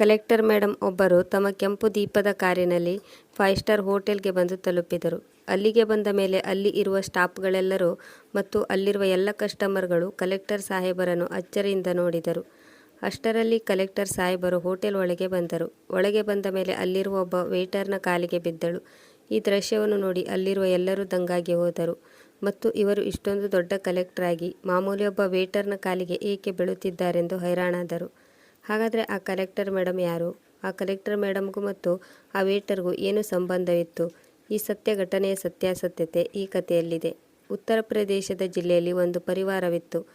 Collector madam ಒಬ್ಬರು ತಮ್ಮ ಕೆಂಪು ದೀಪದ ಕಾರಿನಲ್ಲಿ ಫೈವ್ ಸ್ಟಾರ್ ಹೋಟೆಲ್ಗೆ ಬಂದು ತಲುಪಿದರು. ಅಲ್ಲಿಗೆ ಬಂದ ಮೇಲೆ ಅಲ್ಲಿ ಇರುವ ಸ್ಟಾಫ್ಗಳೆಲ್ಲರೂ ಮತ್ತು ಅಲ್ಲಿರುವ ಎಲ್ಲ ಕಸ್ಟಮರ್ಗಳು ಕಲೆಕ್ಟರ್ ಸಾಹೇಬರನ್ನು ಅಚ್ಚರಿಯಿಂದ ನೋಡಿದರು. ಅಷ್ಟರಲ್ಲಿ ಕಲೆಕ್ಟರ್ ಸಾಹೇಬರು ಹೋಟೆಲ್ ಒಳಗೆ ಬಂದರು. ಒಳಗೆ ಬಂದ ಮೇಲೆ ಅಲ್ಲಿರುವ ಒಬ್ಬ ವೇಟರ್ನ ಕಾಲಿಗೆ ಬಿದ್ದಳು. ಈ ದೃಶ್ಯವನ್ನು ನೋಡಿ ಅಲ್ಲಿರುವ ಎಲ್ಲರೂ ದಂಗಾಗಿ ಹೋದರು. ಮತ್ತು ಇವರು ಇಷ್ಟೊಂದು ದೊಡ್ಡ ಕಲೆಕ್ಟರ್ ಆಗಿ ಮಾಮೂಲಿ ಒಬ್ಬ ವೇಟರ್ನ ಕಾಲಿಗೆ ಏಕೆ ಬೀಳುತ್ತಿದ್ದಾರೆಂದು ಹೈರಾಣಾದರು. ಹಾಗಾದರೆ ಆ ಕಲೆಕ್ಟರ್ ಮೇಡಮ್ ಯಾರು? ಆ ಕಲೆಕ್ಟರ್ ಮೇಡಮ್ಗೂ ಮತ್ತು ಆ ವೇಟರ್ಗೂ ಏನು ಸಂಬಂಧವಿತ್ತು? ಈ ಸತ್ಯ ಘಟನೆಯ ಸತ್ಯಾಸತ್ಯತೆ ಈ ಕಥೆಯಲ್ಲಿದೆ. ಉತ್ತರ ಪ್ರದೇಶದ ಜಿಲ್ಲೆಯಲ್ಲಿ ಒಂದು ಪರಿವಾರವಿತ್ತು.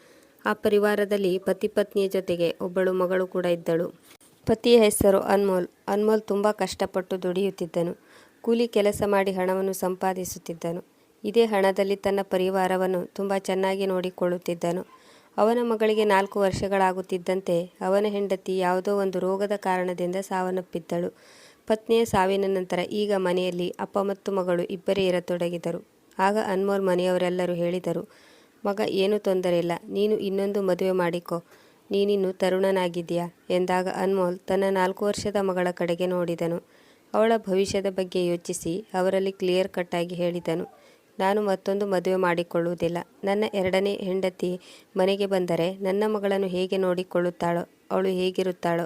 ಆ ಪರಿವಾರದಲ್ಲಿ ಪತಿ ಪತ್ನಿಯ ಜೊತೆಗೆ ಒಬ್ಬಳು ಮಗಳು ಕೂಡ ಇದ್ದಳು. ಪತಿಯ ಹೆಸರು ಅನ್ಮೋಲ್. ಅನ್ಮೋಲ್ ತುಂಬ ಕಷ್ಟಪಟ್ಟು ದುಡಿಯುತ್ತಿದ್ದನು. ಕೂಲಿ ಕೆಲಸ ಮಾಡಿ ಹಣವನ್ನು ಸಂಪಾದಿಸುತ್ತಿದ್ದನು. ಇದೇ ಹಣದಲ್ಲಿ ತನ್ನ ಪರಿವಾರವನ್ನು ತುಂಬ ಚೆನ್ನಾಗಿ ನೋಡಿಕೊಳ್ಳುತ್ತಿದ್ದನು. ಅವನ ಮಗಳಿಗೆ ನಾಲ್ಕು ವರ್ಷಗಳಾಗುತ್ತಿದ್ದಂತೆ ಅವನ ಹೆಂಡತಿ ಯಾವುದೋ ಒಂದು ರೋಗದ ಕಾರಣದಿಂದ ಸಾವನ್ನಪ್ಪಿದ್ದಳು. ಪತ್ನಿಯ ಸಾವಿನ ನಂತರ ಈಗ ಮನೆಯಲ್ಲಿ ಅಪ್ಪ ಮತ್ತು ಮಗಳು ಇಬ್ಬರೇ ಇರತೊಡಗಿದರು. ಆಗ ಅನ್ಮೋಲ್ ಮನೆಯವರೆಲ್ಲರೂ ಹೇಳಿದರು, ಮಗ, ಏನೂ ತೊಂದರೆ ಇಲ್ಲ. ನೀನು ಇನ್ನೊಂದು ಮದುವೆ ಮಾಡಿಕೊ. ನೀನಿನ್ನು ತರುಣನಾಗಿದ್ದೀಯಾ? ಎಂದಾಗ ಅನ್ಮೋಲ್ ತನ್ನ ನಾಲ್ಕು ವರ್ಷದ ಮಗಳ ಕಡೆಗೆ ನೋಡಿದನು. ಅವಳ ಭವಿಷ್ಯದ ಬಗ್ಗೆ ಯೋಚಿಸಿ ಅವರಲ್ಲಿ ಕ್ಲಿಯರ್ ಕಟ್ಟಾಗಿ ಹೇಳಿದನು. ನಾನು ಮತ್ತೊಂದು ಮದುವೆ ಮಾಡಿಕೊಳ್ಳುವುದಿಲ್ಲ. ನನ್ನ ಎರಡನೇ ಹೆಂಡತಿ ಮನೆಗೆ ಬಂದರೆ ನನ್ನ ಮಗಳನ್ನು ಹೇಗೆ ನೋಡಿಕೊಳ್ಳುತ್ತಾಳೋ, ಅವಳು ಹೇಗಿರುತ್ತಾಳೋ?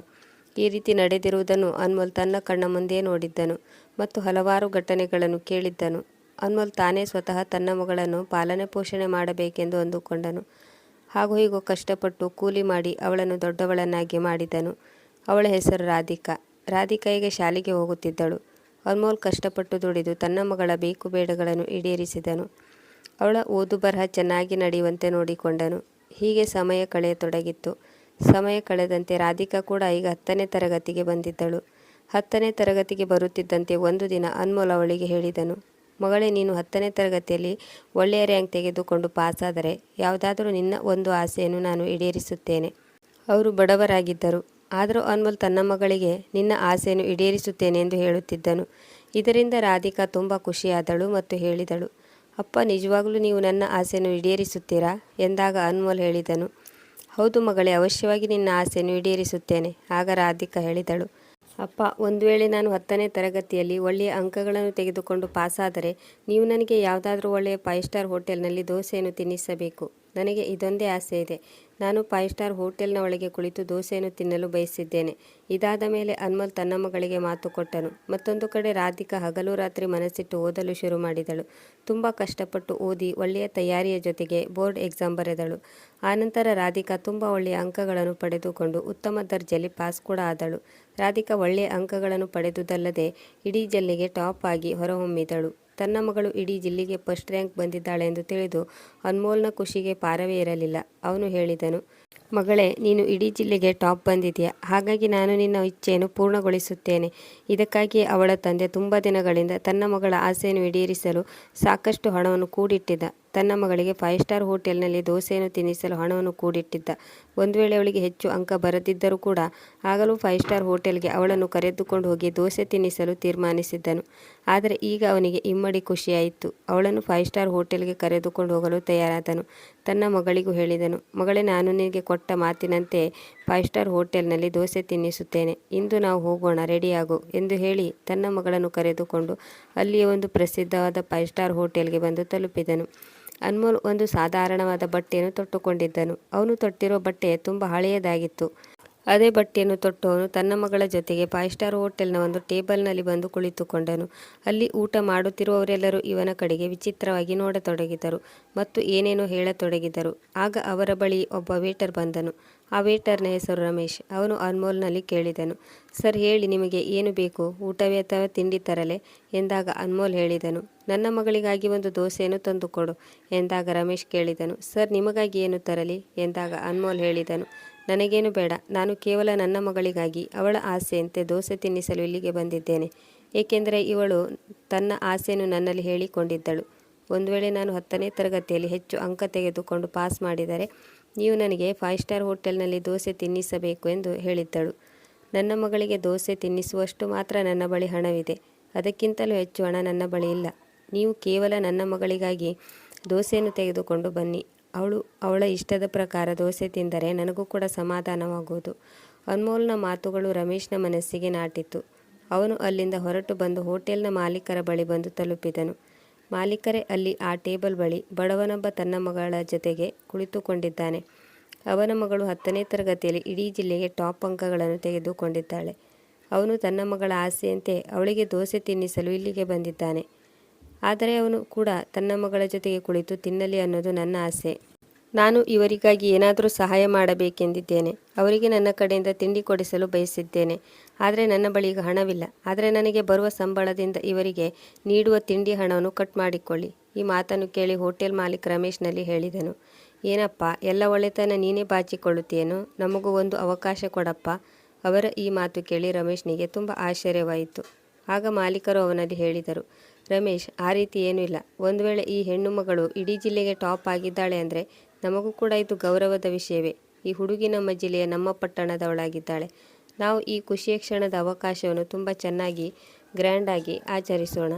ಈ ರೀತಿ ನಡೆದಿರುವುದನ್ನು ಅನ್ಮೋಲ್ ತನ್ನ ಕಣ್ಣ ಮುಂದೆ ನೋಡಿದ್ದನು ಮತ್ತು ಹಲವಾರು ಘಟನೆಗಳನ್ನು ಕೇಳಿದ್ದನು. ಅನ್ಮೋಲ್ ತಾನೇ ಸ್ವತಃ ತನ್ನ ಮಗಳನ್ನು ಪಾಲನೆ ಪೋಷಣೆ ಮಾಡಬೇಕೆಂದು ಅಂದುಕೊಂಡನು. ಹಾಗೂ ಹೀಗೂ ಕಷ್ಟಪಟ್ಟು ಕೂಲಿ ಮಾಡಿ ಅವಳನ್ನು ದೊಡ್ಡವಳನ್ನಾಗಿ ಮಾಡಿದನು. ಅವಳ ಹೆಸರು ರಾಧಿಕಾ. ರಾಧಿಕಾ ಶಾಲೆಗೆ ಹೋಗುತ್ತಿದ್ದಳು. ಅನ್ಮೋಲ್ ಕಷ್ಟಪಟ್ಟು ದುಡಿದು ತನ್ನ ಮಗಳ ಬೇಕು ಬೇಡಗಳನ್ನು ಈಡೇರಿಸಿದನು. ಅವಳ ಓದು ಬರಹ ಚೆನ್ನಾಗಿ ನಡೆಯುವಂತೆ ನೋಡಿಕೊಂಡನು. ಹೀಗೆ ಸಮಯ ಕಳೆಯತೊಡಗಿತ್ತು. ಸಮಯ ಕಳೆದಂತೆ ರಾಧಿಕಾ ಕೂಡ ಈಗ ಹತ್ತನೇ ತರಗತಿಗೆ ಬಂದಿದ್ದಳು. ಹತ್ತನೇ ತರಗತಿಗೆ ಬರುತ್ತಿದ್ದಂತೆ ಒಂದು ದಿನ ಅನ್ಮೋಲ್ ಅವಳಿಗೆ ಹೇಳಿದನು, ಮಗಳೇ, ನೀನು ಹತ್ತನೇ ತರಗತಿಯಲ್ಲಿ ಒಳ್ಳೆಯ ರ್ಯಾಂಕ್ ತೆಗೆದುಕೊಂಡು ಪಾಸಾದರೆ ಯಾವುದಾದರೂ ನಿನ್ನ ಒಂದು ಆಸೆಯನ್ನು ನಾನು ಈಡೇರಿಸುತ್ತೇನೆ. ಅವರು ಬಡವರಾಗಿದ್ದರು. ಆದರೂ ಅನ್ಮೋಲ್ ತನ್ನ ಮಗಳಿಗೆ, ನಿನ್ನ ಆಸೆಯನ್ನು ಈಡೇರಿಸುತ್ತೇನೆ ಎಂದು ಹೇಳುತ್ತಿದ್ದನು. ಇದರಿಂದ ರಾಧಿಕಾ ತುಂಬ ಖುಷಿಯಾದಳು ಮತ್ತು ಹೇಳಿದಳು, ಅಪ್ಪ, ನಿಜವಾಗಲೂ ನೀವು ನನ್ನ ಆಸೆಯನ್ನು ಈಡೇರಿಸುತ್ತೀರಾ? ಎಂದಾಗ ಅನ್ಮೋಲ್ ಹೇಳಿದನು, ಹೌದು ಮಗಳೇ, ಅವಶ್ಯವಾಗಿ ನಿನ್ನ ಆಸೆಯನ್ನು ಈಡೇರಿಸುತ್ತೇನೆ. ಆಗ ರಾಧಿಕಾ ಹೇಳಿದಳು, ಅಪ್ಪ, ಒಂದು ವೇಳೆ ನಾನು ಹತ್ತನೇ ತರಗತಿಯಲ್ಲಿ ಒಳ್ಳೆಯ ಅಂಕಗಳನ್ನು ತೆಗೆದುಕೊಂಡು ಪಾಸಾದರೆ, ನೀವು ನನಗೆ ಯಾವುದಾದ್ರೂ ಒಳ್ಳೆಯ ಫೈವ್ ಸ್ಟಾರ್ ಹೋಟೆಲ್ನಲ್ಲಿ ದೋಸೆಯನ್ನು ತಿನ್ನಿಸಬೇಕು. ನನಗೆ ಇದೊಂದೇ ಆಸೆ ಇದೆ. ನಾನು ಫೈವ್ ಸ್ಟಾರ್ ಹೋಟೆಲ್ನ ಒಳಗೆ ಕುಳಿತು ದೋಸೆಯನ್ನು ತಿನ್ನಲು ಬಯಸಿದ್ದೇನೆ. ಇದಾದ ಮೇಲೆ ಅನ್ಮಲ್ ತನ್ನ ಮಗಳಿಗೆ ಮಾತು ಕೊಟ್ಟನು. ಮತ್ತೊಂದು ಕಡೆ ರಾಧಿಕಾ ಹಗಲು ರಾತ್ರಿ ಮನಸ್ಸಿಟ್ಟು ಓದಲು ಶುರು ಮಾಡಿದಳು. ತುಂಬ ಕಷ್ಟಪಟ್ಟು ಓದಿ ಒಳ್ಳೆಯ ತಯಾರಿಯ ಜೊತೆಗೆ ಬೋರ್ಡ್ ಎಕ್ಸಾಮ್ ಬರೆದಳು. ಆನಂತರ ರಾಧಿಕಾ ತುಂಬ ಒಳ್ಳೆಯ ಅಂಕಗಳನ್ನು ಪಡೆದುಕೊಂಡು ಉತ್ತಮ ದರ್ಜೆಯಲ್ಲಿ ಪಾಸ್ ಕೂಡ ಆದಳು. ರಾಧಿಕಾ ಒಳ್ಳೆಯ ಅಂಕಗಳನ್ನು ಪಡೆದುದಲ್ಲದೆ ಇಡೀ ಜಲ್ಲೆಗೆ ಟಾಪ್ ಆಗಿ ಹೊರಹೊಮ್ಮಿದಳು. ತನ್ನ ಮಗಳು ಇಡೀ ಜಿಲ್ಲೆಗೆ ಫಸ್ಟ್ ರ್ಯಾಂಕ್ ಬಂದಿದ್ದಾಳೆ ಎಂದು ತಿಳಿದು ಅನ್ಮೋಲ್ನ ಖುಷಿಗೆ ಪಾರವೇ ಇರಲಿಲ್ಲ. ಅವನು ಹೇಳಿದನು, ಮಗಳೇ, ನೀನು ಇಡೀ ಜಿಲ್ಲೆಗೆ ಟಾಪ್ ಬಂದಿದೆಯಾ ಹಾಗಾಗಿ ನಾನು ನಿನ್ನ ಇಚ್ಛೆಯನ್ನು ಪೂರ್ಣಗೊಳಿಸುತ್ತೇನೆ. ಇದಕ್ಕಾಗಿ ಅವಳ ತಂದೆ ತುಂಬ ದಿನಗಳಿಂದ ತನ್ನ ಮಗಳ ಆಸೆಯನ್ನು ಈಡೇರಿಸಲು ಸಾಕಷ್ಟು ಹಣವನ್ನು ಕೂಡಿಟ್ಟಿದ್ದ. ತನ್ನ ಮಗಳಿಗೆ ಫೈವ್ ಸ್ಟಾರ್ ಹೋಟೆಲ್ನಲ್ಲಿ ದೋಸೆಯನ್ನು ತಿನ್ನಿಸಲು ಹಣವನ್ನು ಕೂಡಿಟ್ಟಿದ್ದ. ಒಂದು ವೇಳೆ ಅವಳಿಗೆ ಹೆಚ್ಚು ಅಂಕ ಬರದಿದ್ದರೂ ಕೂಡ ಆಗಲೂ ಫೈವ್ ಸ್ಟಾರ್ ಹೋಟೆಲ್ಗೆ ಅವಳನ್ನು ಕರೆದುಕೊಂಡು ಹೋಗಿ ದೋಸೆ ತಿನ್ನಿಸಲು ತೀರ್ಮಾನಿಸಿದ್ದನು. ಆದರೆ ಈಗ ಅವನಿಗೆ ಇಮ್ಮಡಿ ಖುಷಿಯಾಯಿತು. ಅವಳನ್ನು ಫೈವ್ ಸ್ಟಾರ್ ಹೋಟೆಲ್ಗೆ ಕರೆದುಕೊಂಡು ಹೋಗಲು ತಯಾರಾದನು. ತನ್ನ ಮಗಳಿಗೂ ಹೇಳಿದನು. ಮಗಳೇ, ನಾನು ನಿನಗೆ ಕೊಟ್ಟ ಮಾತಿನಂತೆ ಫೈವ್ ಸ್ಟಾರ್ ಹೋಟೆಲ್ನಲ್ಲಿ ದೋಸೆ ತಿನ್ನಿಸುತ್ತೇನೆ. ಇಂದು ನಾವು ಹೋಗೋಣ, ರೆಡಿಯಾಗು ಎಂದು ಹೇಳಿ ತನ್ನ ಮಗಳನ್ನು ಕರೆದುಕೊಂಡು ಅಲ್ಲಿಯ ಒಂದು ಪ್ರಸಿದ್ಧವಾದ ಫೈವ್ ಸ್ಟಾರ್ ಹೋಟೆಲ್ಗೆ ಬಂದು ತಲುಪಿದನು. ಅನ್ಮೋಲ್ ಒಂದು ಸಾಧಾರಣವಾದ ಬಟ್ಟೆಯನ್ನು ತೊಟ್ಟುಕೊಂಡಿದ್ದನು. ಅವನು ತೊಟ್ಟಿರುವ ಬಟ್ಟೆ ತುಂಬ ಹಳೆಯದಾಗಿತ್ತು. ಅದೇ ಬಟ್ಟೆಯನ್ನು ತೊಟ್ಟವನು. ತನ್ನ ಮಗಳ ಜೊತೆಗೆ ಫೈವ್ ಸ್ಟಾರ್ ಹೋಟೆಲ್ನ ಒಂದು ಟೇಬಲ್ನಲ್ಲಿ ಬಂದು ಕುಳಿತುಕೊಂಡನು. ಅಲ್ಲಿ ಊಟ ಮಾಡುತ್ತಿರುವವರೆಲ್ಲರೂ ಇವನ ಕಡೆಗೆ ವಿಚಿತ್ರವಾಗಿ ನೋಡತೊಡಗಿದರು ಮತ್ತು ಏನೇನೋ ಹೇಳತೊಡಗಿದರು. ಆಗ ಅವರ ಬಳಿ ಒಬ್ಬ ವೇಟರ್ ಬಂದನು. ಆ ವೇಟರ್ನ ಹೆಸರು ರಮೇಶ್. ಅವನು ಅನ್ಮೋಲ್ನಲ್ಲಿ ಕೇಳಿದನು. ಸರ್, ಹೇಳಿ, ನಿಮಗೆ ಏನು ಬೇಕು? ಊಟವೇ ಅಥವಾ ತಿಂಡಿ ತರಲೆ? ಎಂದಾಗ ಅನ್ಮೋಲ್ ಹೇಳಿದನು. ನನ್ನ ಮಗಳಿಗಾಗಿ ಒಂದು ದೋಸೆಯನ್ನು ತಂದುಕೊಡು ಎಂದಾಗ ರಮೇಶ್ ಕೇಳಿದನು. ಸರ್, ನಿಮಗಾಗಿ ಏನು ತರಲಿ? ಎಂದಾಗ ಅನ್ಮೋಲ್ ಹೇಳಿದನು. ನನಗೇನು ಬೇಡ. ನಾನು ಕೇವಲ ನನ್ನ ಮಗಳಿಗಾಗಿ ಅವಳ ಆಸೆಯಂತೆ ದೋಸೆ ತಿನ್ನಿಸಲು ಇಲ್ಲಿಗೆ ಬಂದಿದ್ದೇನೆ. ಏಕೆಂದರೆ ಇವಳು ತನ್ನ ಆಸೆಯನ್ನು ನನ್ನಲ್ಲಿ ಹೇಳಿಕೊಂಡಿದ್ದಳು. ಒಂದು ವೇಳೆ ನಾನು ಹತ್ತನೇ ತರಗತಿಯಲ್ಲಿ ಹೆಚ್ಚು ಅಂಕ ತೆಗೆದುಕೊಂಡು ಪಾಸ್ ಮಾಡಿದರೆ ನೀವು ನನಗೆ ಫೈವ್ ಸ್ಟಾರ್ ಹೋಟೆಲ್ನಲ್ಲಿ ದೋಸೆ ತಿನ್ನಿಸಬೇಕು ಎಂದು ಹೇಳಿದ್ದಳು. ನನ್ನ ಮಗಳಿಗೆ ದೋಸೆ ತಿನ್ನಿಸುವಷ್ಟು ಮಾತ್ರ ನನ್ನ ಬಳಿ ಹಣವಿದೆ. ಅದಕ್ಕಿಂತಲೂ ಹೆಚ್ಚು ಹಣ ನನ್ನ ಬಳಿ ಇಲ್ಲ. ನೀವು ಕೇವಲ ನನ್ನ ಮಗಳಿಗಾಗಿ ದೋಸೆಯನ್ನು ತೆಗೆದುಕೊಂಡು ಬನ್ನಿ. ಅವಳು ಅವಳ ಇಷ್ಟದ ಪ್ರಕಾರ ದೋಸೆ ತಿಂದರೆ ನನಗೂ ಕೂಡ ಸಮಾಧಾನವಾಗುವುದು. ಅನ್ಮೋಲ್ನ ಮಾತುಗಳು ರಮೇಶ್ನ ಮನಸ್ಸಿಗೆ ನಾಟಿತು ಅವನು ಅಲ್ಲಿಂದ ಹೊರಟು ಬಂದು ಹೋಟೆಲ್ನ ಮಾಲೀಕರ ಬಳಿ ಬಂದು ತಲುಪಿದನು. ಮಾಲೀಕರೇ ಅಲ್ಲಿ ಆ ಟೇಬಲ್ ಬಳಿ ಬಡವನೊಬ್ಬ ತನ್ನ ಮಗಳ ಜೊತೆಗೆ ಕುಳಿತುಕೊಂಡಿದ್ದಾನೆ. ಅವನ ಮಗಳು ಹತ್ತನೇ ತರಗತಿಯಲ್ಲಿ ಇಡೀ ಜಿಲ್ಲೆಗೆ ಟಾಪ್ ಅಂಕಗಳನ್ನು ತೆಗೆದುಕೊಂಡಿದ್ದಾಳೆ. ಅವನು ತನ್ನ ಮಗಳ ಆಸೆಯಂತೆ ಅವಳಿಗೆ ದೋಸೆ ತಿನ್ನಿಸಲು ಇಲ್ಲಿಗೆ ಬಂದಿದ್ದಾನೆ. ಆದರೆ ಅವನು ಕೂಡ ತನ್ನ ಮಗಳ ಜೊತೆಗೆ ಕುಳಿತು ತಿನ್ನಲಿ ಅನ್ನೋದು ನನ್ನ ಆಸೆ. ನಾನು ಇವರಿಗಾಗಿ ಏನಾದರೂ ಸಹಾಯ ಮಾಡಬೇಕೆಂದಿದ್ದೇನೆ. ಅವರಿಗೆ ನನ್ನ ಕಡೆಯಿಂದ ತಿಂಡಿ ಕೊಡಿಸಲು ಬಯಸಿದ್ದೇನೆ. ಆದರೆ ನನ್ನ ಬಳಿ ಹಣವಿಲ್ಲ. ಆದರೆ ನನಗೆ ಬರುವ ಸಂಬಳದಿಂದ ಇವರಿಗೆ ನೀಡುವ ತಿಂಡಿ ಹಣವನ್ನು ಕಟ್ ಮಾಡಿಕೊಳ್ಳಿ. ಈ ಮಾತನ್ನು ಕೇಳಿ ಹೋಟೆಲ್ ಮಾಲೀಕ್ ರಮೇಶ್ನಲ್ಲಿ ಹೇಳಿದನು. ಏನಪ್ಪ, ಎಲ್ಲ ಒಳ್ಳೆತನ ನೀನೇ ಬಾಚಿಕೊಳ್ಳುತ್ತೇನು? ನಮಗೂ ಒಂದು ಅವಕಾಶ ಕೊಡಪ್ಪ. ಅವರ ಈ ಮಾತು ಕೇಳಿ ರಮೇಶ್ನಿಗೆ ತುಂಬ ಆಶ್ಚರ್ಯವಾಯಿತು. ಆಗ ಮಾಲೀಕರು ಅವನಲ್ಲಿ ಹೇಳಿದರು, ರಮೇಶ್, ಆ ರೀತಿ ಏನೂ ಇಲ್ಲ. ಒಂದು ವೇಳೆ ಈ ಹೆಣ್ಣು ಮಗಳು ಇಡೀ ಜಿಲ್ಲೆಗೆ ಟಾಪ್ ಆಗಿದ್ದಾಳೆ ಅಂದರೆ ನಮಗೂ ಕೂಡ ಇದು ಗೌರವದ ವಿಷಯವೇ. ಈ ಹುಡುಗಿ ನಮ್ಮ ಜಿಲ್ಲೆಯ ನಮ್ಮ ಪಟ್ಟಣದವಳಾಗಿದ್ದಾಳೆ. ನಾವು ಈ ಖುಷಿಯ ಕ್ಷಣದ ಅವಕಾಶವನ್ನು ತುಂಬ ಚೆನ್ನಾಗಿ ಗ್ರ್ಯಾಂಡಾಗಿ ಆಚರಿಸೋಣ.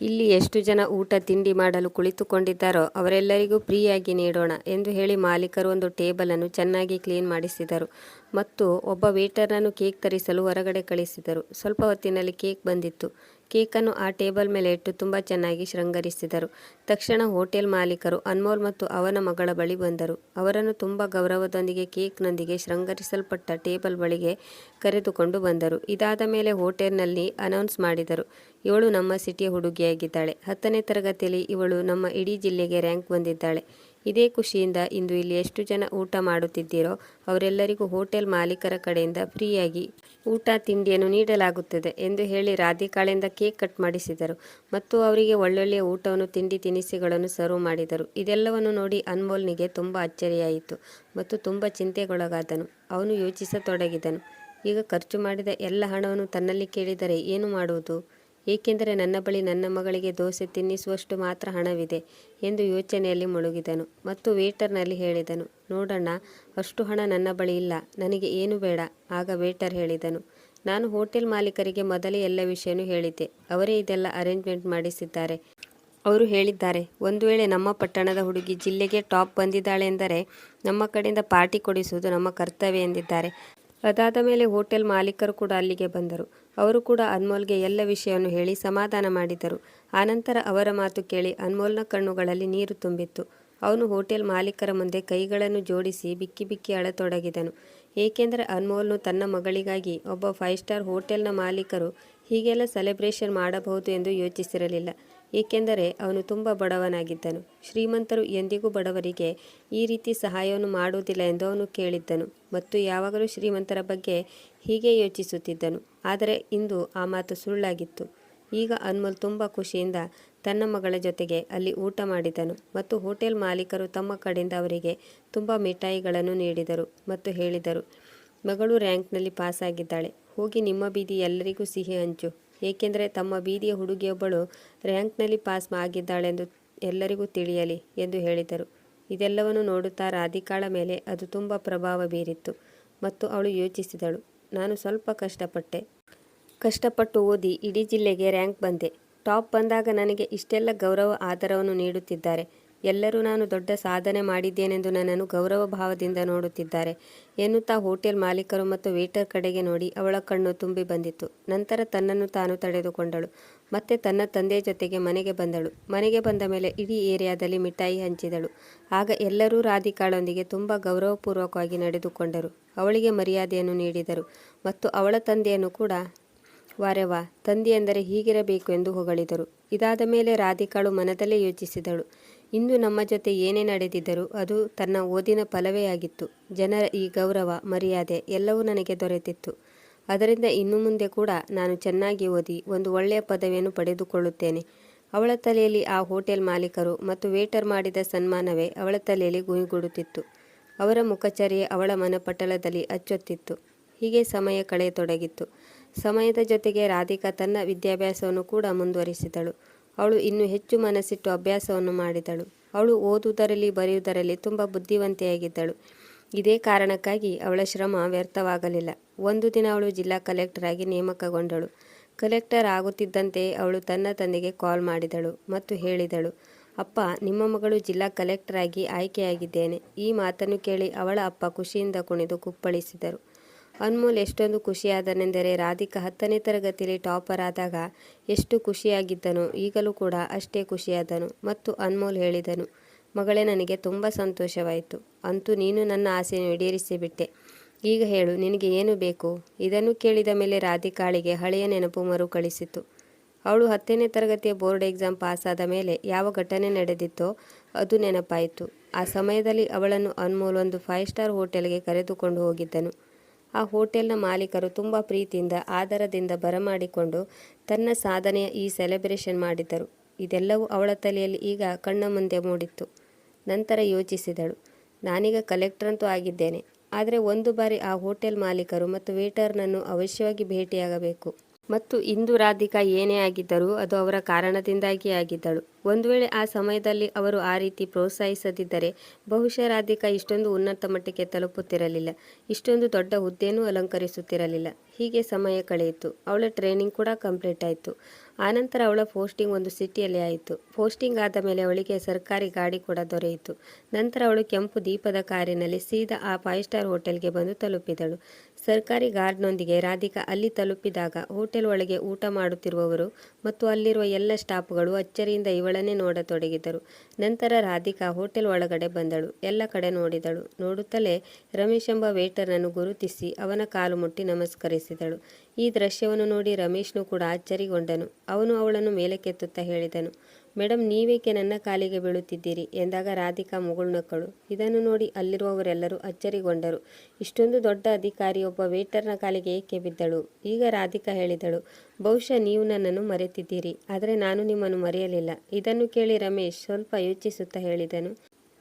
ಇಲ್ಲಿ ಎಷ್ಟು ಜನ ಊಟ, ತಿಂಡಿ ಮಾಡಲು ಕುಳಿತುಕೊಂಡಿದ್ದಾರೋ ಅವರೆಲ್ಲರಿಗೂ ಫ್ರೀಯಾಗಿ ನೀಡೋಣ ಎಂದು ಹೇಳಿ ಮಾಲೀಕರು ಒಂದು ಟೇಬಲನ್ನು ಚೆನ್ನಾಗಿ ಕ್ಲೀನ್ ಮಾಡಿಸಿದರು. ಮತ್ತು ಒಬ್ಬ ವೇಟರ್ನನ್ನು ಕೇಕ್ ತರಿಸಲು ಹೊರಗಡೆ ಕಳಿಸಿದರು. ಸ್ವಲ್ಪ ಹೊತ್ತಿನಲ್ಲಿ ಕೇಕ್ ಬಂದಿತ್ತು. ಕೇಕನ್ನು ಆ ಟೇಬಲ್ ಮೇಲೆ ಇಟ್ಟು ತುಂಬ ಚೆನ್ನಾಗಿ ಶೃಂಗರಿಸಿದರು. ತಕ್ಷಣ ಹೋಟೆಲ್ ಮಾಲೀಕರು ಅನ್ಮೋಲ್ ಮತ್ತು ಅವನ ಮಗಳ ಬಳಿ ಬಂದರು. ಅವರನ್ನು ತುಂಬ ಗೌರವದೊಂದಿಗೆ ಕೇಕ್ನೊಂದಿಗೆ ಶೃಂಗರಿಸಲ್ಪಟ್ಟ ಟೇಬಲ್ ಬಳಿಗೆ ಕರೆದುಕೊಂಡು ಬಂದರು. ಇದಾದ ಮೇಲೆ ಹೋಟೆಲ್ನಲ್ಲಿ ಅನೌನ್ಸ್ ಮಾಡಿದರು. ಇವಳು ನಮ್ಮ ಸಿಟಿಯ ಹುಡುಗಿಯಾಗಿದ್ದಾಳೆ. ಹತ್ತನೇ ತರಗತಿಯಲ್ಲಿ ಇವಳು ನಮ್ಮ ಇಡೀ ಜಿಲ್ಲೆಗೆ ರ್ಯಾಂಕ್ ಬಂದಿದ್ದಾಳೆ ಇದೇ ಖುಷಿಯಿಂದ ಇಂದು ಇಲ್ಲಿ ಎಷ್ಟು ಜನ ಊಟ ಮಾಡುತ್ತಿದ್ದೀರೋ ಅವರೆಲ್ಲರಿಗೂ ಹೋಟೆಲ್ ಮಾಲೀಕರ ಕಡೆಯಿಂದ ಫ್ರೀಯಾಗಿ ಊಟ ತಿಂಡಿಯನ್ನು ನೀಡಲಾಗುತ್ತದೆ ಎಂದು ಹೇಳಿ ರಾಧಿಕಾಳಿಂದ ಕೇಕ್ ಕಟ್ ಮಾಡಿಸಿದರು. ಮತ್ತು ಅವರಿಗೆ ಒಳ್ಳೊಳ್ಳೆಯ ಊಟವನ್ನು, ತಿಂಡಿ ತಿನಿಸುಗಳನ್ನು ಸರ್ವ್ ಮಾಡಿದರು. ಇದೆಲ್ಲವನ್ನು ನೋಡಿ ಅನ್ಮೋಲ್ನಿಗೆ ತುಂಬ ಅಚ್ಚರಿಯಾಯಿತು ಮತ್ತು ತುಂಬ ಚಿಂತೆಗೊಳಗಾದನು. ಅವನು ಯೋಚಿಸತೊಡಗಿದನು. ಈಗ ಖರ್ಚು ಮಾಡಿದ ಎಲ್ಲ ಹಣವನ್ನು ತನ್ನಲ್ಲಿ ಕೇಳಿದರೆ ಏನು ಮಾಡುವುದು? ಏಕೆಂದರೆ ನನ್ನ ಬಳಿ ನನ್ನ ಮಗಳಿಗೆ ದೋಸೆ ತಿನ್ನಿಸುವಷ್ಟು ಮಾತ್ರ ಹಣವಿದೆ ಎಂದು ಯೋಚನೆಯಲ್ಲಿ ಮುಳುಗಿದನು. ಮತ್ತು ವೇಟರ್ನಲ್ಲಿ ಹೇಳಿದನು, ನೋಡಣ್ಣ, ಅಷ್ಟು ಹಣ ನನ್ನ ಬಳಿ ಇಲ್ಲ, ನನಗೆ ಏನು ಬೇಡ, ಆಗ ವೇಟರ್ ಹೇಳಿದನು. ನಾನು ಹೋಟೆಲ್ ಮಾಲೀಕರಿಗೆ ಮೊದಲೇ ಎಲ್ಲ ವಿಷಯನೂ ಹೇಳಿದ್ದೆ, ಅವರೇ ಇದೆಲ್ಲ ಅರೇಂಜ್ಮೆಂಟ್ ಮಾಡಿಸಿದ್ದಾರೆ. ಅವರು ಹೇಳಿದ್ದಾರೆ, ಒಂದು ವೇಳೆ ನಮ್ಮ ಪಟ್ಟಣದ ಹುಡುಗಿ ಜಿಲ್ಲೆಗೆ ಟಾಪ್ ಬಂದಿದ್ದಾಳೆ ಎಂದರೆ ನಮ್ಮ ಕಡೆಯಿಂದ ಪಾರ್ಟಿ ಕೊಡಿಸುವುದು ನಮ್ಮ ಕರ್ತವ್ಯ ಎಂದಿದ್ದಾರೆ. ಅದಾದ ಮೇಲೆ ಹೋಟೆಲ್ ಮಾಲೀಕರು ಕೂಡ ಅಲ್ಲಿಗೆ ಬಂದರು. ಅವರು ಕೂಡ ಅನ್ಮೋಲ್ಗೆ ಎಲ್ಲ ವಿಷಯವನ್ನು ಹೇಳಿ ಸಮಾಧಾನ ಮಾಡಿದರು. ಆನಂತರ ಅವರ ಮಾತು ಕೇಳಿ ಅನ್ಮೋಲ್ನ ಕಣ್ಣುಗಳಲ್ಲಿ ನೀರು ತುಂಬಿತ್ತು. ಅವನು ಹೋಟೆಲ್ ಮಾಲೀಕರ ಮುಂದೆ ಕೈಗಳನ್ನು ಜೋಡಿಸಿ ಬಿಕ್ಕಿ ಬಿಕ್ಕಿ ಅಳತೊಡಗಿದನು. ಏಕೆಂದರೆ ಅನ್ಮೋಲ್ನು ತನ್ನ ಮಗಳಿಗಾಗಿ ಒಬ್ಬ ಫೈವ್ ಸ್ಟಾರ್ ಹೋಟೆಲ್ನ ಮಾಲೀಕರು ಹೀಗೆಲ್ಲ ಸೆಲೆಬ್ರೇಷನ್ ಮಾಡಬಹುದು ಎಂದು ಯೋಚಿಸಿರಲಿಲ್ಲ. ಏಕೆಂದರೆ ಅವನು ತುಂಬ ಬಡವನಾಗಿದ್ದನು. ಶ್ರೀಮಂತರು ಎಂದಿಗೂ ಬಡವರಿಗೆ ಈ ರೀತಿ ಸಹಾಯವನ್ನು ಮಾಡುವುದಿಲ್ಲ ಎಂದು ಅವನು ಕೇಳಿದ್ದನು ಮತ್ತು ಯಾವಾಗಲೂ ಶ್ರೀಮಂತರ ಬಗ್ಗೆ ಹೀಗೆ ಯೋಚಿಸುತ್ತಿದ್ದನು. ಆದರೆ ಇಂದು ಆ ಮಾತು ಸುಳ್ಳಾಗಿತ್ತು. ಈಗ ಅನ್ಮೋಲ್ ತುಂಬ ಖುಷಿಯಿಂದ ತನ್ನ ಮಗಳ ಜೊತೆಗೆ ಅಲ್ಲಿ ಊಟ ಮಾಡಿದನು ಮತ್ತು ಹೋಟೆಲ್ ಮಾಲೀಕರು ತಮ್ಮ ಕಡೆಯಿಂದ ಅವರಿಗೆ ತುಂಬ ಮಿಠಾಯಿಗಳನ್ನು ನೀಡಿದರು ಮತ್ತು ಹೇಳಿದರು, ಮಗಳು ರ್ಯಾಂಕ್ನಲ್ಲಿ ಪಾಸಾಗಿದ್ದಾಳೆ. ಹೋಗಿ ನಿಮ್ಮ ಬೀದಿ ಎಲ್ಲರಿಗೂ ಸಿಹಿ ಹಂಚು. ಏಕೆಂದರೆ ತಮ್ಮ ಬೀದಿಯ ಹುಡುಗಿಯೊಬ್ಬಳು ರ್ಯಾಂಕ್ನಲ್ಲಿ ಪಾಸ್ ಆಗಿದ್ದಾಳೆಂದು ಎಲ್ಲರಿಗೂ ತಿಳಿಯಲಿ ಎಂದು ಹೇಳಿದರು. ಇದೆಲ್ಲವನ್ನು ನೋಡುತ್ತಾ ರಾಧಿಕಾಳ ಮೇಲೆ ಅದು ತುಂಬ ಪ್ರಭಾವ ಬೀರಿತ್ತು ಮತ್ತು ಅವಳು ಯೋಚಿಸಿದಳು. ನಾನು ಸ್ವಲ್ಪ ಕಷ್ಟಪಟ್ಟೆ. ಕಷ್ಟಪಟ್ಟು ಓದಿ ಇಡೀ ಜಿಲ್ಲೆಗೆ ರ್ಯಾಂಕ್ ಬಂದೆ. ಟಾಪ್ ಬಂದಾಗ ನನಗೆ ಇಷ್ಟೆಲ್ಲ ಗೌರವ ಆಧಾರವನ್ನು ನೀಡುತ್ತಿದ್ದಾರೆ. ಎಲ್ಲರೂ ನಾನು ದೊಡ್ಡ ಸಾಧನೆ ಮಾಡಿದ್ದೇನೆಂದು ನನ್ನನ್ನು ಗೌರವ ಭಾವದಿಂದ ನೋಡುತ್ತಿದ್ದಾರೆ. ಎನ್ನುತ್ತಾ ಹೋಟೆಲ್ ಮಾಲೀಕರು ಮತ್ತು ವೇಟರ್ ಕಡೆಗೆ ನೋಡಿ ಅವಳ ಕಣ್ಣು ತುಂಬಿ ಬಂದಿತ್ತು. ನಂತರ ತನ್ನನ್ನು ತಾನು ತಡೆದುಕೊಂಡಳು. ಮತ್ತೆ ತನ್ನ ತಂದೆಯ ಜೊತೆಗೆ ಮನೆಗೆ ಬಂದಳು. ಮನೆಗೆ ಬಂದ ಮೇಲೆ ಇಡೀ ಏರಿಯಾದಲ್ಲಿ ಮಿಠಾಯಿ ಹಂಚಿದಳು. ಆಗ ಎಲ್ಲರೂ ರಾಧಿಕಾಳೊಂದಿಗೆ ತುಂಬ ಗೌರವಪೂರ್ವಕವಾಗಿ ನಡೆದುಕೊಂಡರು. ಅವಳಿಗೆ ಮರ್ಯಾದೆಯನ್ನು ನೀಡಿದರು. ಮತ್ತು ಅವಳ ತಂದೆಯನ್ನು ಕೂಡ ವಾರೆವಾ ತಂದೆಯೆಂದರೆ ಹೀಗಿರಬೇಕು ಎಂದು ಹೊಗಳಿದರು. ಇದಾದ ಮೇಲೆ ರಾಧಿಕಾಳು ಮನದಲ್ಲೇ ಯೋಚಿಸಿದಳು. ಇಂದು ನಮ್ಮ ಜೊತೆ ಏನೇ ನಡೆದಿದ್ದರೂ ಅದು ತನ್ನ ಓದಿನ ಫಲವೇ ಆಗಿತ್ತು. ಜನರ ಈ ಗೌರವ, ಮರ್ಯಾದೆ ಎಲ್ಲವೂ ನನಗೆ ದೊರೆತಿತ್ತು. ಅದರಿಂದ ಇನ್ನು ಮುಂದೆ ಕೂಡ ನಾನು ಚೆನ್ನಾಗಿ ಓದಿ ಒಂದು ಒಳ್ಳೆಯ ಪದವಿಯನ್ನು ಪಡೆದುಕೊಳ್ಳುತ್ತೇನೆ. ಅವಳ ತಲೆಯಲ್ಲಿ ಆ ಹೋಟೆಲ್ ಮಾಲೀಕರು ಮತ್ತು ವೇಟರ್ ಮಾಡಿದ ಸನ್ಮಾನವೇ ಅವಳ ತಲೆಯಲ್ಲಿ ಗುಮಿಗೂಡುತ್ತಿತ್ತು ಅವರ ಮುಖಚರ್ಯೆ ಅವಳ ಮನಪಟಲದಲ್ಲಿ ಅಚ್ಚೊತ್ತಿತ್ತು. ಹೀಗೆ ಸಮಯ ಕಳೆಯತೊಡಗಿತ್ತು. ಸಮಯದ ಜೊತೆಗೆ ರಾಧಿಕಾ ತನ್ನ ವಿದ್ಯಾಭ್ಯಾಸವನ್ನು ಕೂಡ ಮುಂದುವರಿಸಿದಳು. ಅವಳು ಇನ್ನೂ ಹೆಚ್ಚು ಮನಸ್ಸಿಟ್ಟು ಅಭ್ಯಾಸವನ್ನು ಮಾಡಿದಳು. ಅವಳು ಓದುವುದರಲ್ಲಿ, ಬರೆಯುವುದರಲ್ಲಿ ತುಂಬ ಬುದ್ಧಿವಂತೆಯಾಗಿದ್ದಳು. ಇದೇ ಕಾರಣಕ್ಕಾಗಿ ಅವಳ ಶ್ರಮ ವ್ಯರ್ಥವಾಗಲಿಲ್ಲ. ಒಂದು ದಿನ ಅವಳು ಜಿಲ್ಲಾ ಕಲೆಕ್ಟರ್ ಆಗಿ ನೇಮಕಗೊಂಡಳು. ಕಲೆಕ್ಟರ್ ಆಗುತ್ತಿದ್ದಂತೆ ಅವಳು ತನ್ನ ತಂದೆಗೆ ಕಾಲ್ ಮಾಡಿದಳು ಮತ್ತು ಹೇಳಿದಳು, ಅಪ್ಪ, ನಿಮ್ಮ ಮಗಳು ಜಿಲ್ಲಾ ಕಲೆಕ್ಟರ್ ಆಗಿ ಆಯ್ಕೆಯಾಗಿದ್ದೇನೆ. ಈ ಮಾತನ್ನು ಕೇಳಿ ಅವಳ ಅಪ್ಪ ಖುಷಿಯಿಂದ ಕುಣಿದು ಕುಪ್ಪಳಿಸಿದರು. ಅನ್ಮೋಲ್ ಎಷ್ಟೊಂದು ಖುಷಿಯಾದನೆಂದರೆ ರಾಧಿಕಾ ಹತ್ತನೇ ತರಗತಿಯಲ್ಲಿ ಟಾಪರ್ ಆದಾಗ ಎಷ್ಟು ಖುಷಿಯಾಗಿದ್ದನು. ಈಗಲೂ ಕೂಡ ಅಷ್ಟೇ ಖುಷಿಯಾದನು ಮತ್ತು ಅನ್ಮೋಲ್ ಹೇಳಿದನು, ಮಗಳೇ, ನನಗೆ ತುಂಬ ಸಂತೋಷವಾಯಿತು. ಅಂತೂ ನೀನು ನನ್ನ ಆಸೆಯನ್ನು ಈಡೇರಿಸಿಬಿಟ್ಟೆ. ಈಗ ಹೇಳು, ನಿನಗೆ ಏನು ಬೇಕು? ಇದನ್ನು ಕೇಳಿದ ಮೇಲೆ ರಾಧಿಕಾಳಿಗೆ ಹಳೆಯ ನೆನಪು ಮರುಕಳಿಸಿತು. ಅವಳು ಹತ್ತನೇ ತರಗತಿಯ ಬೋರ್ಡ್ ಎಕ್ಸಾಮ್ ಪಾಸಾದ ಮೇಲೆ ಯಾವ ಘಟನೆ ನಡೆದಿತ್ತೋ ಅದು ನೆನಪಾಯಿತು. ಆ ಸಮಯದಲ್ಲಿ ಅವಳನ್ನು ಅನ್ಮೋಲ್ ಒಂದು ಫೈವ್ ಸ್ಟಾರ್ ಹೋಟೆಲ್ಗೆ ಕರೆದುಕೊಂಡು ಹೋಗಿದ್ದನು. ಆ ಹೋಟೆಲ್ನ ಮಾಲೀಕರು ತುಂಬ ಪ್ರೀತಿಯಿಂದ ಆದರದಿಂದ ಬರಮಾಡಿಕೊಂಡು ತನ್ನ ಸಾಧನೆಯ ಈ ಸೆಲೆಬ್ರೇಷನ್ ಮಾಡಿದ್ದರು. ಇದೆಲ್ಲವೂ ಅವಳ ತಲೆಯಲ್ಲಿ ಈಗ ಕಣ್ಣ ಮುಂದೆ ಮೂಡಿತ್ತು. ನಂತರ ಯೋಚಿಸಿದಳು. ನಾನೀಗ ಕಲೆಕ್ಟರ್ ಅಂತೂ ಆಗಿದ್ದೇನೆ. ಆದರೆ ಒಂದು ಬಾರಿ ಆ ಹೋಟೆಲ್ ಮಾಲೀಕರು ಮತ್ತು ವೇಟರ್ನನ್ನು ಅವಶ್ಯವಾಗಿ ಭೇಟಿಯಾಗಬೇಕು. ಮತ್ತು ಇಂದು ರಾಧಿಕಾ ಏನೇ ಆಗಿದ್ದರೂ ಅದು ಅವರ ಕಾರಣದಿಂದಾಗಿ ಆಗಿದ್ದಳು. ಒಂದು ವೇಳೆ ಆ ಸಮಯದಲ್ಲಿ ಅವರು ಆ ರೀತಿ ಪ್ರೋತ್ಸಾಹಿಸದಿದ್ದರೆ ಬಹುಶಃ ರಾಧಿಕಾ ಇಷ್ಟೊಂದು ಉನ್ನತ ಮಟ್ಟಕ್ಕೆ ತಲುಪುತ್ತಿರಲಿಲ್ಲ. ಇಷ್ಟೊಂದು ದೊಡ್ಡ ಹುದ್ದೆಯನ್ನು ಅಲಂಕರಿಸುತ್ತಿರಲಿಲ್ಲ. ಹೀಗೆ ಸಮಯ ಕಳೆಯಿತು. ಅವಳ ಟ್ರೈನಿಂಗ್ ಕೂಡ ಕಂಪ್ಲೀಟ್ ಆಯಿತು. ಆನಂತರ ಅವಳ ಪೋಸ್ಟಿಂಗ್ ಒಂದು ಸಿಟಿಯಲ್ಲಿ ಆಯಿತು. ಪೋಸ್ಟಿಂಗ್ ಆದ ಮೇಲೆ ಅವಳಿಗೆ ಸರ್ಕಾರಿ ಗಾಡಿ ಕೂಡ ದೊರೆಯಿತು. ನಂತರ ಅವಳು ಕೆಂಪು ದೀಪದ ಕಾರಿನಲ್ಲಿ ಸೀದಾ ಆ ಫೈವ್ ಸ್ಟಾರ್ ಹೋಟೆಲ್ಗೆ ಬಂದು ತಲುಪಿದಳು. ಸರ್ಕಾರಿ ಗಾರ್ಡ್ನೊಂದಿಗೆ ರಾಧಿಕಾ ಅಲ್ಲಿ ತಲುಪಿದಾಗ ಹೋಟೆಲ್ ಒಳಗೆ ಊಟ ಮಾಡುತ್ತಿರುವವರು ಮತ್ತು ಅಲ್ಲಿರುವ ಎಲ್ಲ ಸ್ಟಾಫ್ಗಳು ಅಚ್ಚರಿಯಿಂದ ಇವಳನ್ನೇ ನೋಡತೊಡಗಿದರು. ನಂತರ ರಾಧಿಕಾ ಹೋಟೆಲ್ ಒಳಗಡೆ ಬಂದಳು. ಎಲ್ಲ ಕಡೆ ನೋಡಿದಳು. ನೋಡುತ್ತಲೇ ರಮೇಶ್ ಎಂಬ ವೇಟರ್ನನ್ನು ಗುರುತಿಸಿ ಅವನ ಕಾಲು ಮುಟ್ಟಿ ನಮಸ್ಕರಿಸಿದಳು. ಈ ದೃಶ್ಯವನ್ನು ನೋಡಿ ರಮೇಶ್ನು ಕೂಡ ಅಚ್ಚರಿಗೊಂಡನು. ಅವನು ಅವಳನ್ನು ಮೇಲಕ್ಕೆತ್ತುತ್ತಾ ಹೇಳಿದನು. ಮೇಡಮ್ ನೀವೇಕೆ ನನ್ನ ಕಾಲಿಗೆ ಬೀಳುತ್ತಿದ್ದೀರಿ? ಎಂದಾಗ ರಾಧಿಕಾ ಮುಗುಳ್ನಕ್ಕಳು. ಇದನ್ನು ನೋಡಿ ಅಲ್ಲಿರುವವರೆಲ್ಲರೂ ಅಚ್ಚರಿಗೊಂಡರು. ಇಷ್ಟೊಂದು ದೊಡ್ಡ ಅಧಿಕಾರಿ ಒಬ್ಬ ವೇಟರ್ನ ಕಾಲಿಗೆ ಏಕೆ ಬಿದ್ದಳು? ಈಗ ರಾಧಿಕಾ ಹೇಳಿದಳು, ಬಹುಶಃ ನೀವು ನನ್ನನ್ನು ಮರೆತಿದ್ದೀರಿ, ಆದರೆ ನಾನು ನಿಮ್ಮನ್ನು ಮರೆಯಲಿಲ್ಲ. ಇದನ್ನು ಕೇಳಿ ರಮೇಶ್ ಸ್ವಲ್ಪ ಯೋಚಿಸುತ್ತಾ ಹೇಳಿದನು.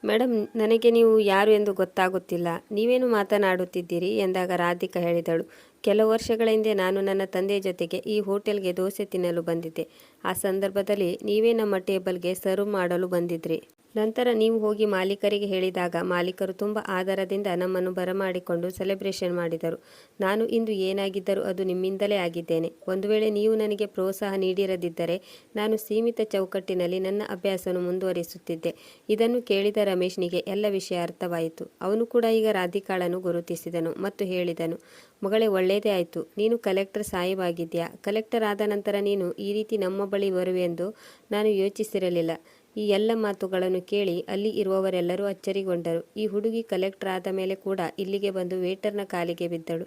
ಮೇಡಮ್, ನನಗೆ ನೀವು ಯಾರು ಎಂದು ಗೊತ್ತಾಗುತ್ತಿಲ್ಲ. ನೀವೇನು ಮಾತನಾಡುತ್ತಿದ್ದೀರಿ? ಎಂದಾಗ ರಾಧಿಕಾ ಹೇಳಿದಳು. ಕೆಲವು ವರ್ಷಗಳ ಹಿಂದೆ ನಾನು ನನ್ನ ತಂದೆಯ ಜೊತೆಗೆ ಈ ಹೋಟೆಲ್ಗೆ ದೋಸೆ ತಿನ್ನಲು ಬಂದಿದ್ದೆ. ಆ ಸಂದರ್ಭದಲ್ಲಿ ನೀವೇ ನಮ್ಮ ಟೇಬಲ್ಗೆ ಸರ್ವ್ ಮಾಡಲು ಬಂದಿದ್ರಿ. ನಂತರ ನೀವು ಹೋಗಿ ಮಾಲೀಕರಿಗೆ ಹೇಳಿದಾಗ ಮಾಲೀಕರು ತುಂಬ ಆಧಾರದಿಂದ ನಮ್ಮನ್ನು ಬರಮಾಡಿಕೊಂಡು ಸೆಲೆಬ್ರೇಷನ್ ಮಾಡಿದರು. ನಾನು ಇಂದು ಏನಾಗಿದ್ದರೂ ಅದು ನಿಮ್ಮಿಂದಲೇ ಆಗಿದ್ದೇನೆ. ಒಂದು ವೇಳೆ ನೀವು ನನಗೆ ಪ್ರೋತ್ಸಾಹ ನೀಡಿರದಿದ್ದರೆ ನಾನು ಸೀಮಿತ ಚೌಕಟ್ಟಿನಲ್ಲಿ ನನ್ನ ಅಭ್ಯಾಸವನ್ನು ಮುಂದುವರಿಸುತ್ತಿದ್ದೆ. ಇದನ್ನು ಕೇಳಿದ ರಮೇಶ್ನಿಗೆ ಎಲ್ಲ ವಿಷಯ ಅರ್ಥವಾಯಿತು. ಅವನು ಕೂಡ ಈಗ ರಾಧಿಕಾಳನ್ನು ಗುರುತಿಸಿದನು ಮತ್ತು ಹೇಳಿದನು, ಮಗಳೇ ಒಳ್ಳೆಯದೇ ಆಯಿತು. ನೀನು ಕಲೆಕ್ಟರ್ ಸಾಹೇಬಾಗಿದ್ಯಾ ಕಲೆಕ್ಟರ್ ಆದ ನಂತರ ನೀನು ಈ ರೀತಿ ನಮ್ಮ ಬಳಿ ಬರುವೆಂದು ನಾನು ಯೋಚಿಸಿರಲಿಲ್ಲ. ಈ ಎಲ್ಲ ಮಾತುಗಳನ್ನು ಕೇಳಿ ಅಲ್ಲಿ ಇರುವವರೆಲ್ಲರೂ ಅಚ್ಚರಿಗೊಂಡರು. ಈ ಹುಡುಗಿ ಕಲೆಕ್ಟರ್ ಆದ ಮೇಲೆ ಕೂಡ ಇಲ್ಲಿಗೆ ಬಂದು ವೇಟರ್ನ ಕಾಲಿಗೆ ಬಿದ್ದಳು.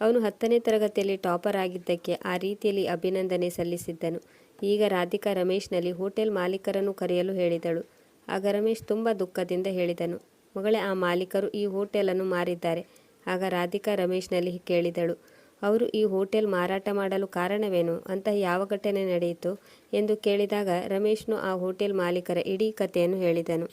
ಅವನು ಹತ್ತನೇ ತರಗತಿಯಲ್ಲಿ ಟಾಪರ್ ಆಗಿದ್ದಕ್ಕೆ ಆ ರೀತಿಯಲ್ಲಿ ಅಭಿನಂದನೆ ಸಲ್ಲಿಸಿದ್ದನು. ಈಗ ರಾಧಿಕಾ ರಮೇಶ್ನಲ್ಲಿ ಹೋಟೆಲ್ ಮಾಲೀಕರನ್ನು ಕರೆಯಲು ಹೇಳಿದಳು. ಆಗ ರಮೇಶ್ ತುಂಬ ದುಃಖದಿಂದ ಹೇಳಿದನು. ಮಗಳೇ, ಆ ಮಾಲೀಕರು ಈ ಹೋಟೆಲನ್ನು ಮಾರಿದ್ದಾರೆ. ಆಗ ರಾಧಿಕಾ ರಮೇಶ್ನಲ್ಲಿ ಕೇಳಿದಳು. ಅವರು ಈ ಹೋಟೆಲ್ ಮಾರಾಟ ಮಾಡಲು ಕಾರಣವೇನು ಅಂತಹ ಯಾವ ಘಟನೆ ನಡೆಯಿತು ಎಂದು ಕೇಳಿದಾಗ ರಮೇಶ್ನು ಆ ಹೋಟೆಲ್ ಮಾಲೀಕರ ಇಡೀ ಕಥೆಯನ್ನು ಹೇಳಿದನು.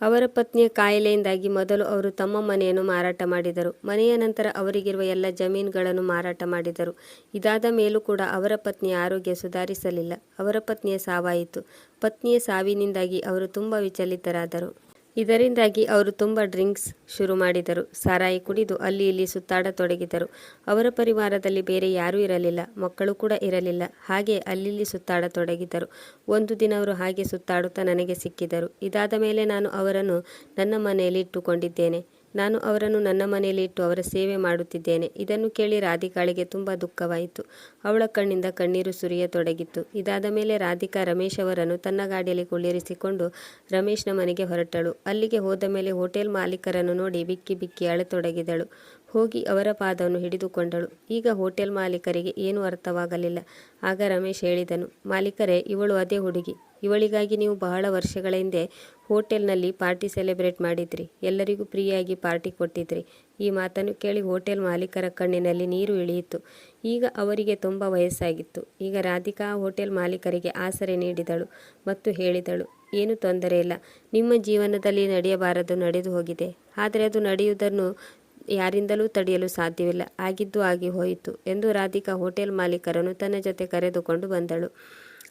ಅವರ ಪತ್ನಿಯ ಕಾಯಿಲೆಯಿಂದಾಗಿ ಮೊದಲು ಅವರು ತಮ್ಮ ಮನೆಯನ್ನು ಮಾರಾಟ ಮಾಡಿದರು. ಮನೆಯ ನಂತರ ಅವರಿಗಿರುವ ಎಲ್ಲ ಜಮೀನುಗಳನ್ನು ಮಾರಾಟ ಮಾಡಿದರು. ಇದಾದ ಮೇಲೂ ಕೂಡ ಅವರ ಪತ್ನಿಯ ಆರೋಗ್ಯ ಸುಧಾರಿಸಲಿಲ್ಲ. ಅವರ ಪತ್ನಿಯ ಸಾವಾಯಿತು. ಪತ್ನಿಯ ಸಾವಿನಿಂದಾಗಿ ಅವರು ತುಂಬ ವಿಚಲಿತರಾದರು. ಇದರಿಂದಾಗಿ ಅವರು ತುಂಬ ಡ್ರಿಂಕ್ಸ್ ಶುರು ಮಾಡಿದರು. ಸಾರಾಯಿ ಕುಡಿದು ಅಲ್ಲಿ ಇಲ್ಲಿ ಸುತ್ತಾಡತೊಡಗಿದರು ಅವರ ಪರಿವಾರದಲ್ಲಿ ಬೇರೆ ಯಾರೂ ಇರಲಿಲ್ಲ. ಮಕ್ಕಳು ಕೂಡ ಇರಲಿಲ್ಲ. ಹಾಗೆ ಅಲ್ಲಿ ಸುತ್ತಾಡತೊಡಗಿದರು ಒಂದು ದಿನ ಅವರು ಹಾಗೆ ಸುತ್ತಾಡುತ್ತಾ ನನಗೆ ಸಿಕ್ಕಿದರು. ಇದಾದ ಮೇಲೆ ನಾನು ಅವರನ್ನು ನನ್ನ ಮನೆಯಲ್ಲಿ ಇಟ್ಟುಕೊಂಡಿದ್ದೇನೆ. ನಾನು ಅವರನ್ನು ನನ್ನ ಮನೆಯಲ್ಲಿ ಇಟ್ಟು ಅವರ ಸೇವೆ ಮಾಡುತ್ತಿದ್ದೇನೆ. ಇದನ್ನು ಕೇಳಿ ರಾಧಿಕಾಳಿಗೆ ತುಂಬ ದುಃಖವಾಯಿತು. ಅವಳ ಕಣ್ಣಿಂದ ಕಣ್ಣೀರು ಸುರಿಯತೊಡಗಿತ್ತು. ಇದಾದ ಮೇಲೆ ರಾಧಿಕಾ ರಮೇಶ್ ಅವರನ್ನು ತನ್ನ ಗಾಡಿಯಲ್ಲಿ ಕುಳ್ಳಿರಿಸಿಕೊಂಡು ರಮೇಶ್ನ ಮನೆಗೆ ಹೊರಟಳು. ಅಲ್ಲಿಗೆ ಹೋದ ಮೇಲೆ ಹೋಟೆಲ್ ಮಾಲೀಕರನ್ನು ನೋಡಿ ಬಿಕ್ಕಿ ಬಿಕ್ಕಿ ಅಳತೊಡಗಿದಳು. ಹೋಗಿ ಅವರ ಪಾದವನ್ನು ಹಿಡಿದುಕೊಂಡಳು. ಈಗ ಹೋಟೆಲ್ ಮಾಲೀಕರಿಗೆ ಏನೂ ಅರ್ಥವಾಗಲಿಲ್ಲ. ಆಗ ರಮೇಶ್ ಹೇಳಿದನು, ಮಾಲೀಕರೇ, ಇವಳು ಅದೇ ಹುಡುಗಿ. ಇವಳಿಗಾಗಿ ನೀವು ಬಹಳ ವರ್ಷಗಳ ಹಿಂದೆ ಹೋಟೆಲ್ನಲ್ಲಿ ಪಾರ್ಟಿ ಸೆಲೆಬ್ರೇಟ್ ಮಾಡಿದ್ರಿ. ಎಲ್ಲರಿಗೂ ಫ್ರೀಯಾಗಿ ಪಾರ್ಟಿ ಕೊಟ್ಟಿದ್ರಿ. ಈ ಮಾತನ್ನು ಕೇಳಿ ಹೋಟೆಲ್ ಮಾಲೀಕರ ಕಣ್ಣಿನಲ್ಲಿ ನೀರು ಇಳಿಯಿತು. ಈಗ ಅವರಿಗೆ ತುಂಬ ವಯಸ್ಸಾಗಿತ್ತು. ಈಗ ರಾಧಿಕಾ ಹೋಟೆಲ್ ಮಾಲೀಕರಿಗೆ ಆಸರೆ ನೀಡಿದಳು ಮತ್ತು ಹೇಳಿದಳು, ಏನು ತೊಂದರೆ ಇಲ್ಲ. ನಿಮ್ಮ ಜೀವನದಲ್ಲಿ ನಡೆಯಬಾರದು, ನಡೆದು ಹೋಗಿದೆ. ಆದರೆ ಅದು ನಡೆಯುವುದನ್ನು ಯಾರಿಂದಲೂ ತಡೆಯಲು ಸಾಧ್ಯವಿಲ್ಲ. ಆಗಿದ್ದು ಆಗಿ ಹೋಯಿತು ಎಂದು ರಾಧಿಕಾ ಹೋಟೆಲ್ ಮಾಲೀಕರನ್ನು ತನ್ನ ಜೊತೆ ಕರೆದುಕೊಂಡು ಬಂದಳು.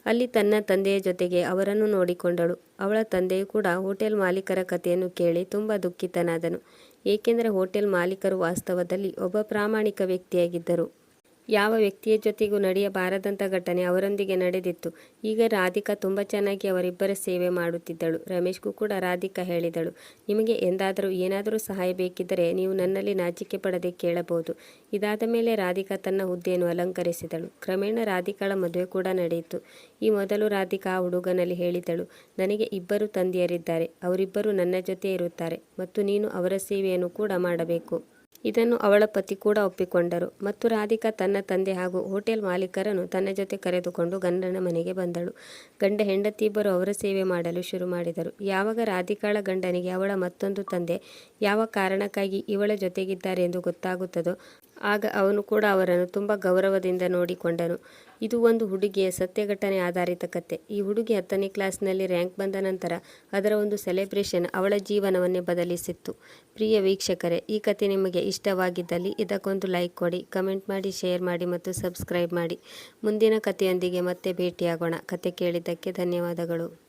ಅಲ್ಲಿ ತನ್ನ ತಂದೆಯ ಜೊತೆಗೆ ಅವರನ್ನು ನೋಡಿಕೊಂಡಳು. ಅವಳ ತಂದೆಯು ಕೂಡ ಹೋಟೆಲ್ ಮಾಲೀಕರ ಕಥೆಯನ್ನು ಕೇಳಿ ತುಂಬ ದುಃಖಿತನಾದನು. ಏಕೆಂದರೆ ಹೋಟೆಲ್ ಮಾಲೀಕರು ವಾಸ್ತವದಲ್ಲಿ ಒಬ್ಬ ಪ್ರಾಮಾಣಿಕ ವ್ಯಕ್ತಿಯಾಗಿದ್ದರು. ಯಾವ ವ್ಯಕ್ತಿಯ ಜೊತೆಗೂ ನಡೆಯಬಾರದಂಥ ಘಟನೆ ಅವರೊಂದಿಗೆ ನಡೆದಿತ್ತು. ಈಗ ರಾಧಿಕಾ ತುಂಬ ಚೆನ್ನಾಗಿ ಅವರಿಬ್ಬರ ಸೇವೆ ಮಾಡುತ್ತಿದ್ದಳು. ರಮೇಶ್ಗೂ ಕೂಡ ರಾಧಿಕಾ ಹೇಳಿದಳು. ನಿಮಗೆ ಎಂದಾದರೂ ಏನಾದರೂ ಸಹಾಯ ಬೇಕಿದ್ದರೆ ನೀವು ನನ್ನಲ್ಲಿ ನಾಚಿಕೆ ಪಡದೆ ಕೇಳಬಹುದು. ಇದಾದ ಮೇಲೆ ರಾಧಿಕಾ ತನ್ನ ಹುದ್ದೆಯನ್ನು ಅಲಂಕರಿಸಿದಳು. ಕ್ರಮೇಣ ರಾಧಿಕಾಳ ಮದುವೆ ಕೂಡ ನಡೆಯಿತು. ಈ ಮೊದಲು ರಾಧಿಕಾ ಆ ಹುಡುಗನಲ್ಲಿ ಹೇಳಿದಳು, ನನಗೆ ಇಬ್ಬರು ತಂದೆಯರಿದ್ದಾರೆ. ಅವರಿಬ್ಬರು ನನ್ನ ಜೊತೆ ಇರುತ್ತಾರೆ ಮತ್ತು ನೀನು ಅವರ ಸೇವೆಯನ್ನು ಕೂಡ ಮಾಡಬೇಕು. ಇದನ್ನು ಅವಳ ಪತಿ ಕೂಡ ಒಪ್ಪಿಕೊಂಡರು. ಮತ್ತು ರಾಧಿಕಾ ತನ್ನ ತಂದೆ ಹಾಗೂ ಹೋಟೆಲ್ ಮಾಲೀಕರನ್ನು ತನ್ನ ಜೊತೆ ಕರೆದುಕೊಂಡು ಗಂಡನ ಮನೆಗೆ ಬಂದಳು. ಗಂಡ ಹೆಂಡತಿ ಇಬ್ಬರು ಅವರ ಸೇವೆ ಮಾಡಲು ಶುರು ಮಾಡಿದರು. ಯಾವಾಗ ರಾಧಿಕಾಳ ಗಂಡನಿಗೆ ಅವಳ ಮತ್ತೊಂದು ತಂದೆ, ಯಾವ ಕಾರಣಕ್ಕಾಗಿ ಇವಳ ಜೊತೆಗಿದ್ದಾರೆ ಎಂದು ಗೊತ್ತಾಗುತ್ತದೋ, ಆಗ ಅವನು ಕೂಡ ಅವರನ್ನು ತುಂಬ ಗೌರವದಿಂದ ನೋಡಿಕೊಂಡನು. ಇದು ಒಂದು ಹುಡುಗಿಯ ಸತ್ಯ ಘಟನೆ ಆಧಾರಿತ ಕತೆ. ಈ ಹುಡುಗಿ ಹತ್ತನೇ ಕ್ಲಾಸ್ನಲ್ಲಿ ರ್ಯಾಂಕ್ ಬಂದ ನಂತರ ಅದರ ಒಂದು ಸೆಲೆಬ್ರೇಷನ್ ಅವಳ ಜೀವನವನ್ನೇ ಬದಲಿಸಿತ್ತು. ಪ್ರಿಯ ವೀಕ್ಷಕರೇ, ಈ ಕತೆ ನಿಮಗೆ ಇಷ್ಟವಾಗಿದ್ದಲ್ಲಿ ಇದಕ್ಕೊಂದು ಲೈಕ್ ಕೊಡಿ, ಕಮೆಂಟ್ ಮಾಡಿ, ಶೇರ್ ಮಾಡಿ ಮತ್ತು ಸಬ್ಸ್ಕ್ರೈಬ್ ಮಾಡಿ. ಮುಂದಿನ ಕಥೆಯೊಂದಿಗೆ ಮತ್ತೆ ಭೇಟಿಯಾಗೋಣ. ಕತೆ ಕೇಳಿದ್ದಕ್ಕೆ ಧನ್ಯವಾದಗಳು.